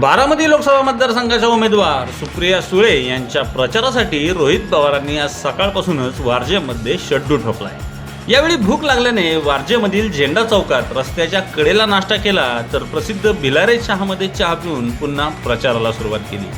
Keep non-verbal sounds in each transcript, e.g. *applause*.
बारामती लोकसभा मतदारसंघाच्या उमेदवार सुप्रिया सुळे यांच्या प्रचारासाठी रोहित पवारांनी आज सकाळपासूनच वारजेमध्ये शड्डू ठोकलाय. यावेळी भूक लागल्याने वारजेमधील झेंडा चौकात रस्त्याच्या कडेला नाश्ता केला तर प्रसिद्ध भिलारे चहामध्ये चहा पिऊन पुन्हा प्रचाराला सुरुवात केली.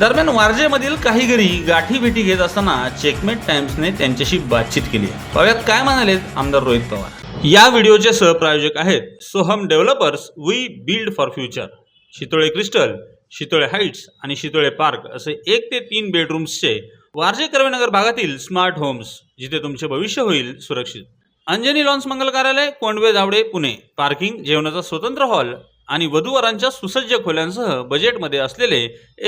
दरम्यान वारजेमधील काही घरी गाठी भेटी घेत असताना चेकमेट टाइम्सने त्यांच्याशी बातचीत केली पव्यात काय म्हणालेत आमदार रोहित पवार. या व्हिडिओचे सहप्रायोजक आहेत Soham developers we build for future. Shitole crystal Shitole heights आणि शितोळे पार्क असे एक ते तीन बेडरूम्सचे वारजे कर्वेनगर भागातील स्मार्ट होम्स जिथे तुमचे भविष्य होईल सुरक्षित. अंजनी लॉन्स मंगल कार्यालय कोंडवे दावडे पुणे. पार्किंग जेवणाचा स्वतंत्र हॉल आणि वधूवरांच्या सुसज्ज खोल्यांसह बजेटमध्ये असलेले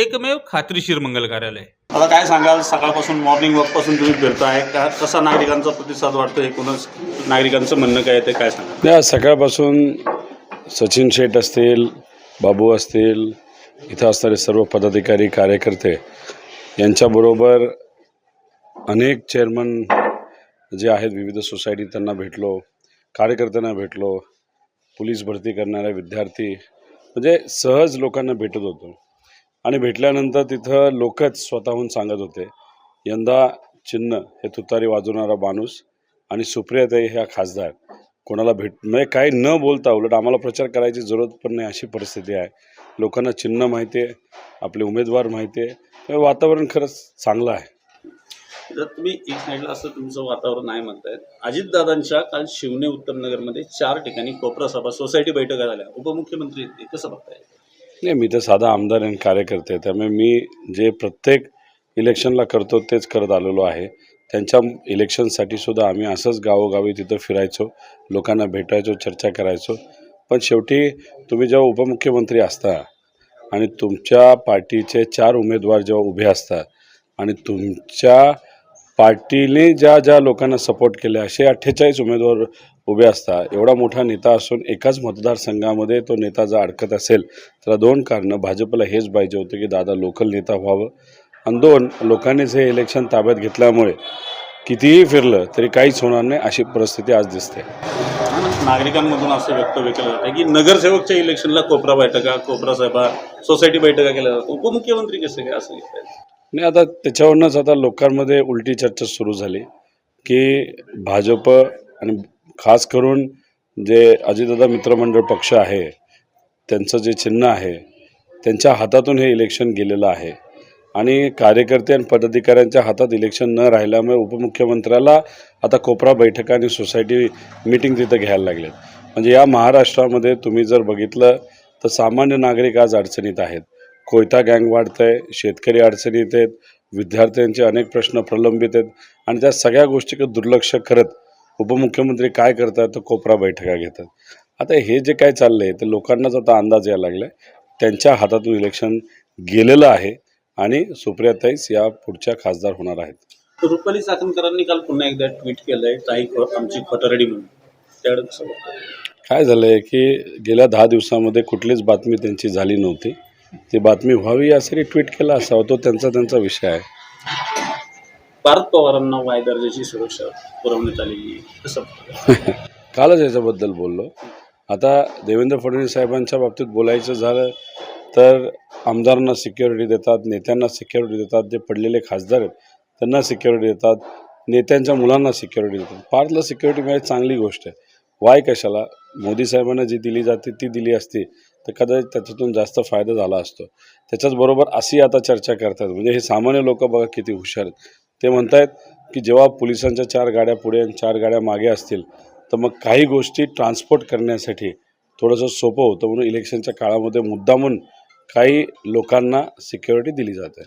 एकमेव खात्रीशीर मंगल कार्यालय. आता काय सांगाल? सकाळपासून मॉर्निंग वॉकपासून तुम्ही फिरताय. का कसा नागरिकांचा प्रतिसाद वाटतो एकूणच नागरिकांचं म्हणणं काय आहे ते काय आज सकाळपासून सचिन शेठ असतील बाबू असतील इथं असणारे सर्व पदाधिकारी कार्यकर्ते यांच्याबरोबर अनेक चेअरमन जे आहेत विविध सोसायटी त्यांना भेटलो कार्यकर्त्यांना भेटलो पोलीस भरती करणारे विद्यार्थी म्हणजे सहज लोकांना भेटत होतो. आणि भेटल्यानंतर तिथं लोकच स्वतःहून सांगत होते यंदा चिन्ह हे तुतारी वाजवणारा माणूस आणि सुप्रियाताई ह्या खासदार. कोणाला भेट म्हणजे काही न बोलता उलट आम्हाला प्रचार करायची जरूरत पण नाही अशी परिस्थिती आहे. लोकांना चिन्ह माहिती आहे आपले उमेदवार माहिती आहे. त्यामुळे वातावरण खरंच चांगलं आहे. जर तुम्ही एक साईडला असं तुमचं वातावरण आहे म्हणतायत. अजितदादांच्या काल शिवने उत्तमनगरमध्ये चार ठिकाणी कोपरा सभा सोसायटी बैठका झाल्या. उपमुख्यमंत्री आहेत ते कसं बघताय? नाही मी तर साधा आमदार आणि कार्यकर्ते आहे. त्यामुळे मी जे प्रत्येक इलेक्शनला करतो तेच करत आलेलो आहे. त्यांच्या इलेक्शनसाठी सुद्धा आम्ही असंच गावोगावी तिथं फिरायचो लोकांना भेटायचो चर्चा करायचो. पण शेवटी तुम्ही जेव्हा उपमुख्यमंत्री असता आणि तुमच्या पार्टीचे चार उमेदवार जेव्हा उभे असतात आणि तुमच्या पार्टीने ज्या ज्या लोकांना सपोर्ट केले असे अठ्ठेचाळीस उमेदवार उभे असतात एवढा मोठा नेता असून एकाच मतदारसंघामध्ये तो नेता जर अडकत असेल तर दोन कारणं. भाजपला हेच पाहिजे होतं की दादा लोकल नेता व्हावं. आणि दोन लोकांनीच हे इलेक्शन ताब्यात घेतल्यामुळे कितीही फिरलं तरी काहीच होणार नाही अशी परिस्थिती आज दिसते. नागरिकांमधून असं वक्तव्य केलं जातं की नगरसेवकच्या इलेक्शनला कोपरा बैठका कोपरा सभा सोसायटी बैठका केल्या जातात. उपमुख्यमंत्री कसे काय असं? नाही आता त्याच्यावरूनच आता लोकांमध्ये उलटी चर्चा सुरू झाली की भाजप आणि खास करून जे अजितदादा मित्रमंडळ पक्ष आहे त्यांचं जे चिन्ह आहे त्यांच्या हातातून हे इलेक्शन गेलेलं आहे. आणि कार्यकर्ते आणि पदाधिकाऱ्यांच्या हातात इलेक्शन न राहिल्यामुळे उपमुख्यमंत्र्याला आता कोपरा बैठका आणि सोसायटी मिटिंग तिथं घ्यायला लागलेत. म्हणजे या महाराष्ट्रामध्ये तुम्ही जर बघितलं तर सामान्य नागरिक आज अडचणीत आहेत. कोयता गँग वाढत आहे शेतकरी अडचणीत आहेत विद्यार्थ्यांचे अनेक प्रश्न प्रलंबित आहेत आणि त्या सगळ्या गोष्टीकडे दुर्लक्ष करत उपमुख्यमंत्री काय करतात तर कोपरा बैठका घेतात. आता हे जे काय चाललं आहे ते लोकांनाच आता अंदाज यायला लागला आहे त्यांच्या हातातून इलेक्शन गेलेलं आहे. आणि सुप्रियाताईच या पुढच्या खासदार होणार आहेत रुपाली चाकणकरांनी काल पुन्हा एकदा ट्विट केलंय काही खो- आमची खोटरडी म्हणून? काय झालं आहे की गेल्या दहा दिवसामध्ये कुठलीच बातमी त्यांची झाली नव्हती ती बातमी व्हावी यासाठी ट्विट केला असावा तो त्यांचा त्यांचा विषय आहे भारत पवारांना वाय दर्जाची सुरक्षा पुरवण्यात आलेली. कसं? *laughs* कालच याच्याबद्दल बोललो आता देवेंद्र फडणवीस साहेबांच्या बाबतीत बोलायचं झालं तर आमदारांना सिक्युरिटी देतात नेत्यांना सिक्युरिटी देतात जे पडलेले खासदार आहेत त्यांना सिक्युरिटी देतात नेत्यांच्या मुलांना सिक्युरिटी देतात. पार्थला सिक्युरिटी म्हणजे चांगली गोष्ट आहे. वाय कशाला? मोदी साहेबांना जी दिली जाते ती दिली असती तर कदाचित त्याच्यातून जास्त फायदा झाला असतो. त्याच्याचबरोबर अशी आता चर्चा करतात. म्हणजे हे सामान्य लोक बघा किती हुशार आहेत. ते म्हणतायत की जेव्हा पोलिसांच्या चार गाड्या पुढे आणि चार गाड्या मागे असतील तर मग काही गोष्टी ट्रान्सपोर्ट करण्यासाठी थोडंसं सोपं होतं म्हणून इलेक्शनच्या काळामध्ये मुद्दामून काही लोकांना सिक्युरिटी दिली जाते.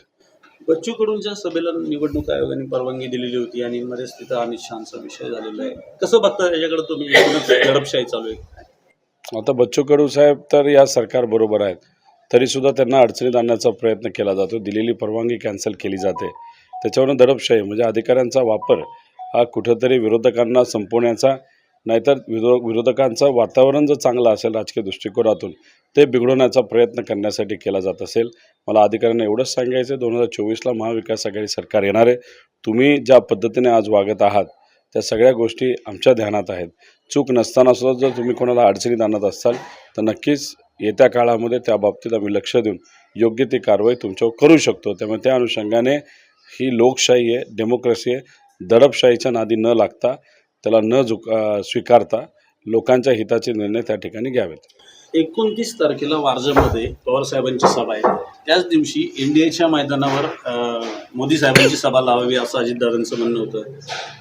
बच्चू कडूंच्या सभेला निवडणूक आयोगाने परवानगी दिलेली होती आणि मध्येच तिथं अमित शहाचा विषय झालेला आहे. कसं बघता त्याच्याकडे तुम्ही? दडपशाही चालू आहे. आता बच्चू कडू साहेब तर या सरकारबरोबर आहेत. तरीसुद्धा त्यांना अडचणीत आणण्याचा प्रयत्न केला जातो. दिलेली परवानगी कॅन्सल केली जाते. त्याच्यावरून दडपशाही म्हणजे अधिकाऱ्यांचा वापर हा कुठंतरी विरोधकांना संपवण्याचा नाहीतर विरो विरोधकांचं वातावरण जर चांगलं असेल राजकीय दृष्टिकोनातून ते बिघडवण्याचा प्रयत्न करण्यासाठी केला जात असेल. मला अधिकाऱ्यांना एवढंच सांगायचं आहे दोन हजार चोवीसला महाविकास आघाडी सरकार येणार आहे. तुम्ही ज्या पद्धतीने आज वागत आहात त्या सगळ्या गोष्टी आमच्या ध्यानात आहेत. चूक नसताना सुद्धा जर तुम्ही कोणाला अडचणीत आणत असाल तर नक्कीच येत्या काळामध्ये त्या बाबतीत आम्ही लक्ष देऊन योग्य ती कारवाई तुमच्यावर करू शकतो. त्यामुळे त्या अनुषंगाने ही लोकशाही आहे डेमोक्रेसी आहे. दडपशाहीच्या नादी न लागता त्याला न झुका स्वीकारता लोकांच्या हिताचे निर्णय त्या ठिकाणी घ्यावेत. एकोणतीस तारखेला वारजेमध्ये पवार साहेबांची सभा आहे. त्याच दिवशी एनडीएच्या मैदानावर मोदी साहेबांची सभा लावावी असं अजितदादांचं म्हणणं होतं.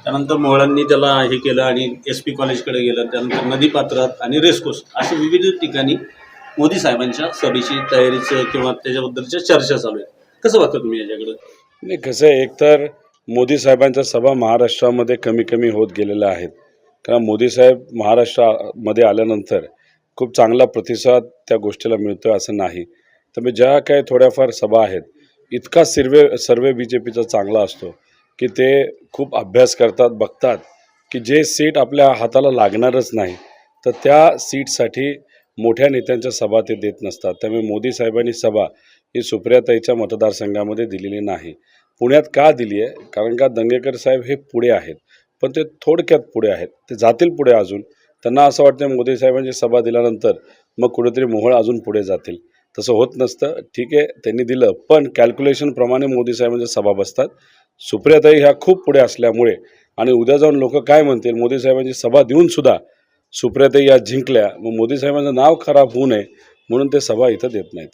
त्यानंतर मोहळांनी त्याला हे केलं आणि एस पी कॉलेजकडे गेलं. त्यानंतर नदीपात्रात आणि रेसकोर्स असे विविध ठिकाणी मोदी साहेबांच्या सभेची तयारीचं किंवा त्याच्याबद्दलच्या चर्चा चालू आहे. कसं बघता तुम्ही याच्याकडं? नाही कसं आहे एकतर मोदी साहेबांच्या सभा महाराष्ट्रामध्ये कमी कमी होत गेलेल्या आहेत. कारण मोदी साहेब महाराष्ट्रामध्ये आल्यानंतर खूप चांगला प्रतिसाद त्या गोष्टीला मिळतो असं नाही. तर मी ज्या काही थोड्याफार सभा आहेत इतका सर्वे सर्वे बी जे पीचा चांगला असतो की ते खूप अभ्यास करतात बघतात की जे सीट आपल्या हाताला लागणारच नाही तर त्या सीटसाठी मोठ्या नेत्यांच्या सभा ते देत नसतात. त्यामुळे मोदी साहेबांनी सभा ही सुप्रियाताईच्या मतदारसंघामध्ये दिलेली नाही. पुण्यात का दिली आहे कारण का दंगेकर साहेब हे पुढे आहेत. पण ते थोडक्यात पुढे आहेत. ते जातील पुढे अजून. त्यांना असं वाटतं मोदी साहेबांची सभा दिल्यानंतर मग कुठेतरी मोहळ अजून पुढे जातील. तसं होत नसतं. ठीक आहे त्यांनी दिलं. पण कॅल्क्युलेशनप्रमाणे मोदी साहेबांच्या सभा बसतात. सुप्रियाताई ह्या खूप पुढे असल्यामुळे आणि उद्या जाऊन लोक काय म्हणतील? मोदी साहेबांची सभा देऊन सुद्धा सुप्रियाताई या जिंकल्या. मग मोदी साहेबांचं नाव खराब होऊ नये म्हणून ते सभा इथं देत नाहीत.